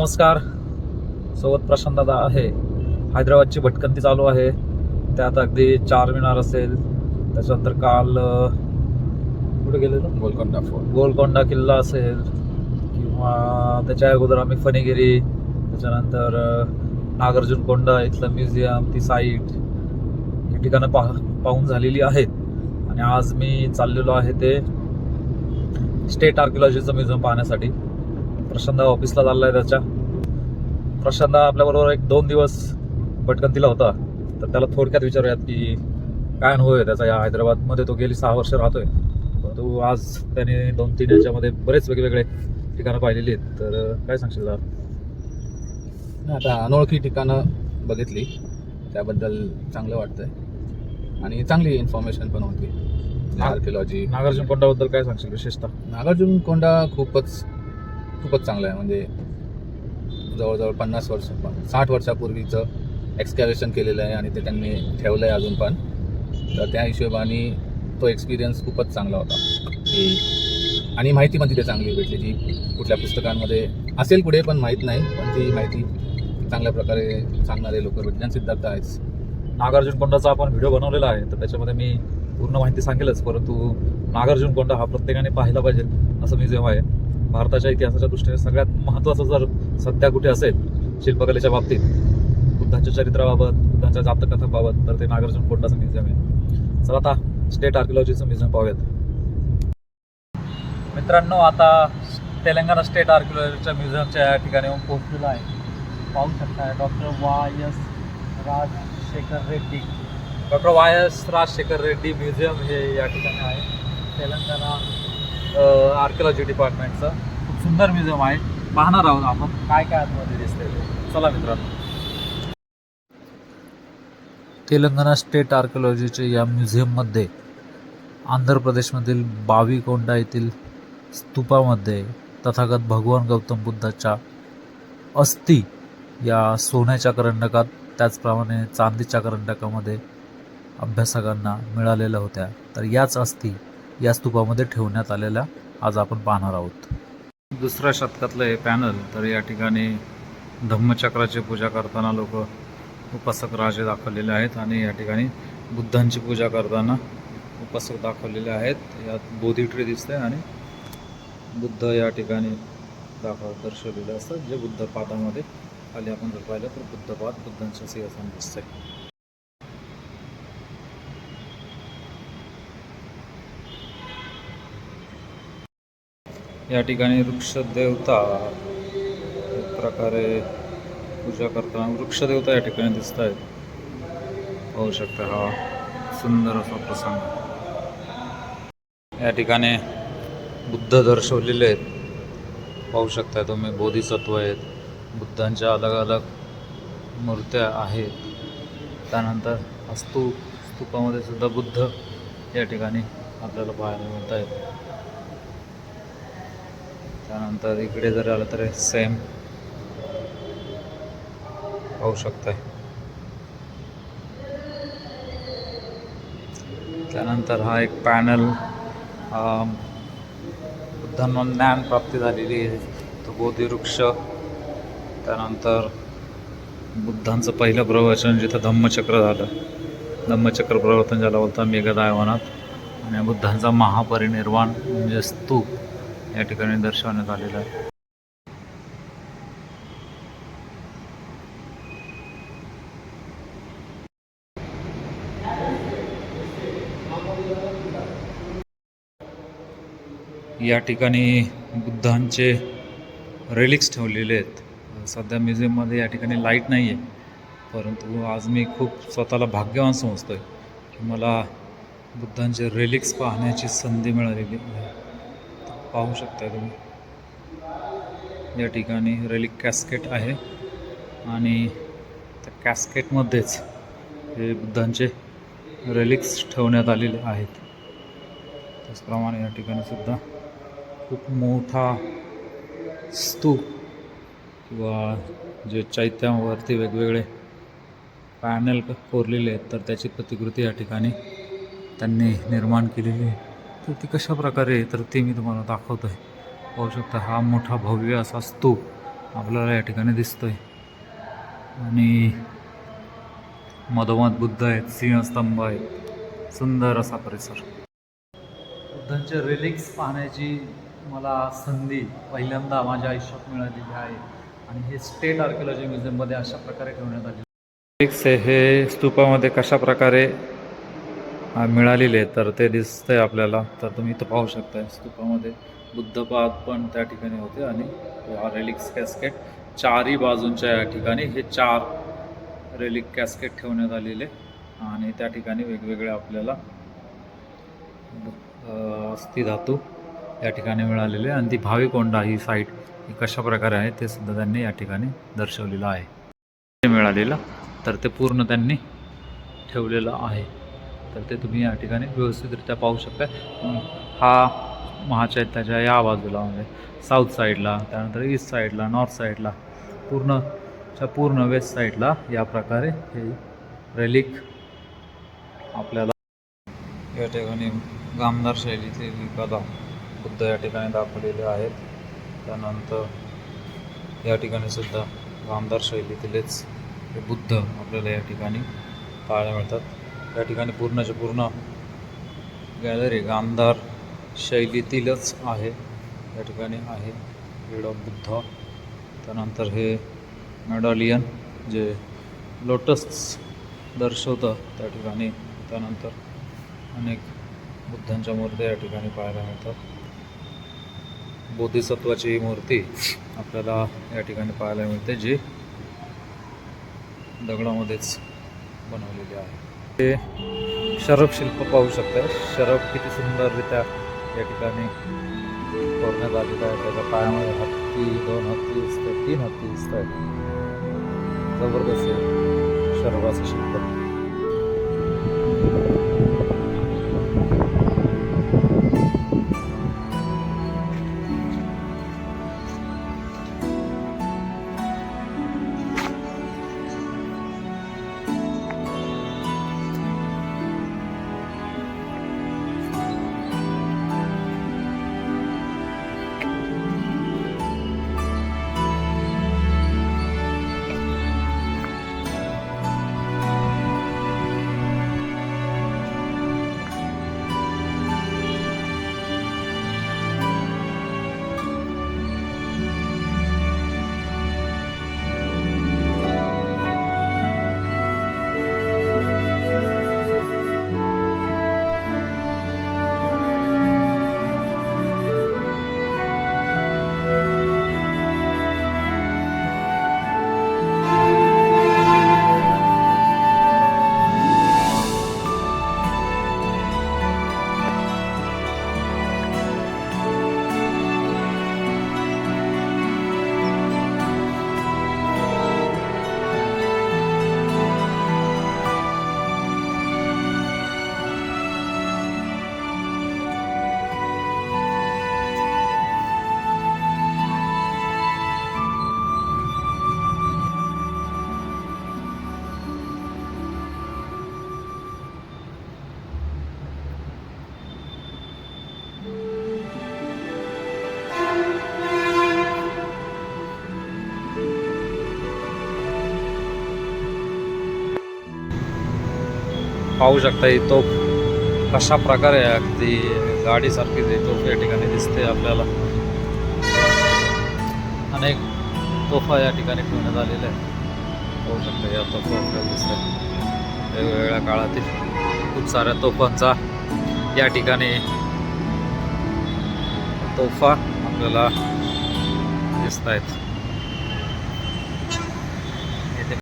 नमस्कार. सोबत प्रशांत दादा आहे. हैदराबादची भटकंती चालू आहे. त्यात अगदी चार मिनार असेल. त्याच्यानंतर काल कुठे गेले गोलकोंडा फोर्ट. गोलकोंडा किल्ला असेल किंवा त्याच्या अगोदर आम्ही फणीगिरी त्याच्यानंतर नागार्जुन कोंडा इथलं म्युझियम ती साईट ही ठिकाणं पाह पाहून झालेली आहेत. आणि आज मी चाललेलो आहे ते स्टेट आर्किओलॉजीचं म्युझियम पाहण्यासाठी. प्रशांत ऑफिसला चालला आहे त्याच्या. प्रशांत आपल्याबरोबर एक दोन दिवस भटकंतीला होता. तर त्याला थोडक्यात विचारूयात की काय अनुभव आहे त्याचा या हैदराबादमध्ये? तो गेली सहा वर्ष राहतोय. परंतु आज त्याने दोन तीन याच्यामध्ये बरेच वेगवेगळे ठिकाणं पाहिलेली आहेत. तर काय सांगशील दादा आता अनोळखी ठिकाणं बघितली त्याबद्दल चांगलं वाटतंय. आणि चांगली इन्फॉर्मेशन पण होती. आर्किओलॉजी नागार्जुन कोंडाबद्दल काय सांगशील विशेषतः? नागार्जुन कोंडा खूपच खूपच चांगलं आहे. म्हणजे जवळजवळ पन्नास वर्ष साठ वर्षापूर्वीचं एक्सकॅवेशन केलेलं आहे आणि ते त्यांनी ठेवलं आहे अजून पण. तर त्या हिशोबाने तो एक्सपिरियन्स खूपच चांगला होता. की आणि माहिती पण तिथे चांगली भेटली जी कुठल्या पुस्तकांमध्ये असेल पुढे पण माहीत नाही. पण ती माहिती चांगल्या प्रकारे सांगणारे लोक भेटले. सिद्धार्थ आहेच. नागार्जुन कोंडाचा आपण व्हिडिओ बनवलेला आहे तर त्याच्यामध्ये मी पूर्ण माहिती सांगेलच. परंतु नागार्जुन कोंडा हा प्रत्येकाने पाहायला पाहिजे असं मी जेव्हा आहे. भारताच्या इतिहासाच्या दृष्टीने सगळ्यात महत्त्वाचं जर सध्या कुठे असेल शिल्पकलेच्या बाबतीत बुद्धांच्या चरित्राबाबत बुद्धांच्या जातकथाबाबत तर ते नागार्जुन कोंडाचं म्युझियम आहे. चला आता स्टेट आर्किओलॉजीचं म्युझियम पाहूयात. मित्रांनो आता तेलंगणा स्टेट आर्किओलॉजीच्या म्युझियमच्या या ठिकाणी येऊन पोहोचलेलो आहे. पाहू शकता doctor Y S Rajashekhar Reddy. Doctor Y S Rajashekhar Reddy museum हे या ठिकाणी आहे. तेलंगणा आर्किओलॉजी डिपार्टमेंटचं खूप सुंदर म्युझियम आहे. पाहणार आहोत आपण. काय काय आतमध्ये दिसते चला मित्रांनो. तेलंगणा स्टेट आर्किओलॉजीच्या या म्युझियममध्ये आंध्र प्रदेशमधील बावीकोंडा येथील स्तूपामध्ये तथागत भगवान गौतम बुद्धाच्या अस्थी या सोन्याच्या करंडकात त्याचप्रमाणे चांदीच्या करंडकामध्ये अभ्यासकांना मिळालेल्या होत्या. तर याच अस्थी या स्तूपामध्ये ठेवण्यात आलेला आज आपण पाहणार आहोत. दुसऱ्या शतकातलं हे पॅनल तर या ठिकाणी धम्मचक्राची पूजा करताना लोक उपासक राजे दाखवलेले आहेत आणि या ठिकाणी बुद्धांची पूजा करताना उपासक दाखवलेले आहेत. यात बोधी ट्री दिसते आणि बुद्ध या ठिकाणी दाखव दर्शवलेले असतात. जे बुद्ध पादामध्ये खाली आपण जर पाहिलं तर बुद्धपाद बुद्धांच्या सिंहासन दिसते या ठिकाणी वृक्षदेवता एक प्रकारे पूजा करताना वृक्षदेवता या ठिकाणी दिसत आहेत पाहू शकता हा सुंदर असा प्रसंग. या ठिकाणी बुद्ध दर्शवलेले आहेत. पाहू शकता तुम्ही बोधिसत्व आहेत. बुद्धांच्या अलग अलग मूर्त्या आहेत. त्यानंतर हा स्तूप स्तूपामध्ये सुद्धा बुद्ध या ठिकाणी आपल्याला पाहायला मिळत आहेत त्यानंतर इकडे जर आलं तर सेम पाहू शकताय. त्यानंतर हा एक पॅनल बुद्धांना ज्ञान प्राप्ती झालेली आहे. तो बोधिवृक्ष त्यानंतर बुद्धांचं पहिलं प्रवचन जिथं धम्मचक्र झालं. धम्मचक्र प्रवर्तन ज्याला बोलतात मेघदायवनात. आणि बुद्धांचा महापरिनिर्वाण म्हणजे स्तूप. या ठिकाणी दर्शवण्यात आलेलं आहे. या ठिकाणी बुद्धांचे रेलिक्स ठेवलेले आहेत. सध्या म्युझियममध्ये या ठिकाणी लाइट नाही आहे परंतु आज मी खूप स्वतःला भाग्यवान समजतो आहे की मला बुद्धांचे रेलिक्स पाहण्याची संधी मिळालेली आहे. पाहू शकता तुम्ही. या ठिकाणी रेलिक कॅस्केट आहे. आणि त्या कॅस्केटमध्येच हे बुद्धांचे रेलिक्स ठेवण्यात आलेले आहेत. त्याचप्रमाणे या ठिकाणी सुद्धा खूप मोठा स्तूप किंवा जे चैत्यावरती वेगवेगळे पॅनल कोरलेले आहेत तर त्याची प्रतिकृती या ठिकाणी त्यांनी निर्माण केलेली आहे. तर ती कशा प्रकारे तर ते मी तुम्हाला दाखवतो आहे पाहू शकता हा मोठा भव्य असा स्तूप आपल्याला या ठिकाणी दिसतो आहे आणि मधोमध बुद्ध आहेत सिंहस्तंभ आहेत सुंदर असा परिसर. बुद्धांचे रिलिक्स पाहण्याची मला संधी पहिल्यांदा माझ्या आयुष्यात मिळालेली आहे. आणि हे स्टेट आर्किओलॉजी म्युझियममध्ये अशा प्रकारे ठेवण्यात आले रिलिक्स हे स्तूपामध्ये कशा प्रकारे मिळालेले तर ते दिसतंय आपल्याला. तर तुम्ही इथं पाहू शकताय स्तूपामध्ये बुद्धपाद पण त्या ठिकाणी होते आणि रेलिक्स कॅस्केट चारही बाजूंच्या या ठिकाणी हे चार रेलिक कॅस्केट ठेवण्यात आलेले आणि त्या ठिकाणी वेगवेगळे आपल्याला अ, अस्थिधातू या ठिकाणी मिळालेले आणि ती भाविकोंडा ही साईट ही कशा प्रकारे आहे ते सुद्धा त्यांनी या ठिकाणी दर्शवलेलं आहे. ते मिळालेलं तर ते पूर्ण त्यांनी ठेवलेलं आहे. तर ते तुम्ही या ठिकाणी व्यवस्थितरित्या पाहू शकता. हा महाचैत्याच्या या बाजूला म्हणजे साऊथ साईडला त्यानंतर ईस्ट साईडला नॉर्थ साईडला पूर्णच्या पूर्ण वेस्ट साईडला या प्रकारे हे रेलिक आपल्याला या ठिकाणी गामदार शैलीतील कला बुद्ध या ठिकाणी दाखवलेले आहेत. त्यानंतर या ठिकाणी सुद्धा गामदार शैलीतीलच हे बुद्ध आपल्याला या ठिकाणी पाहायला मिळतात. या ठिकाणी पूर्णच्या पूर्ण गॅलरी गांधार शैलीतीलच आहे. या ठिकाणी आहे हेड ऑफ बुद्ध त्यानंतर हे मेडॉलियन जे लोटस दर्शवतं त्या ठिकाणी त्यानंतर अनेक बुद्धांच्या मूर्त्या या ठिकाणी पाहायला मिळतात. बोधिसत्वाची ही मूर्ती आपल्याला या ठिकाणी पाहायला मिळते जी दगडामध्येच बनवलेली आहे. ते शरब शिल्प पाहू शकता. शरब किती सुंदररित्या या ठिकाणी करण्यात आलेलं आहे. त्याच्या पायामध्ये हत्ती दोन हत्ती दिसतात तीन हत्ती दिसत आहेत जबरदस्त आहे. शरबाचं शिल्प. पाहू शकता ही तोफ कशा प्रकारे आहे. अगदी गाडीसारखी ही तोफ या ठिकाणी दिसते आपल्याला. अनेक तोफा या ठिकाणी ठेवण्यात आलेल्या आहेत. पाहू शकता या तोफा आपल्याला दिसतात वेगवेगळ्या काळातील खूप साऱ्या तोफांचा या ठिकाणी तोफा आपल्याला दिसत आहेत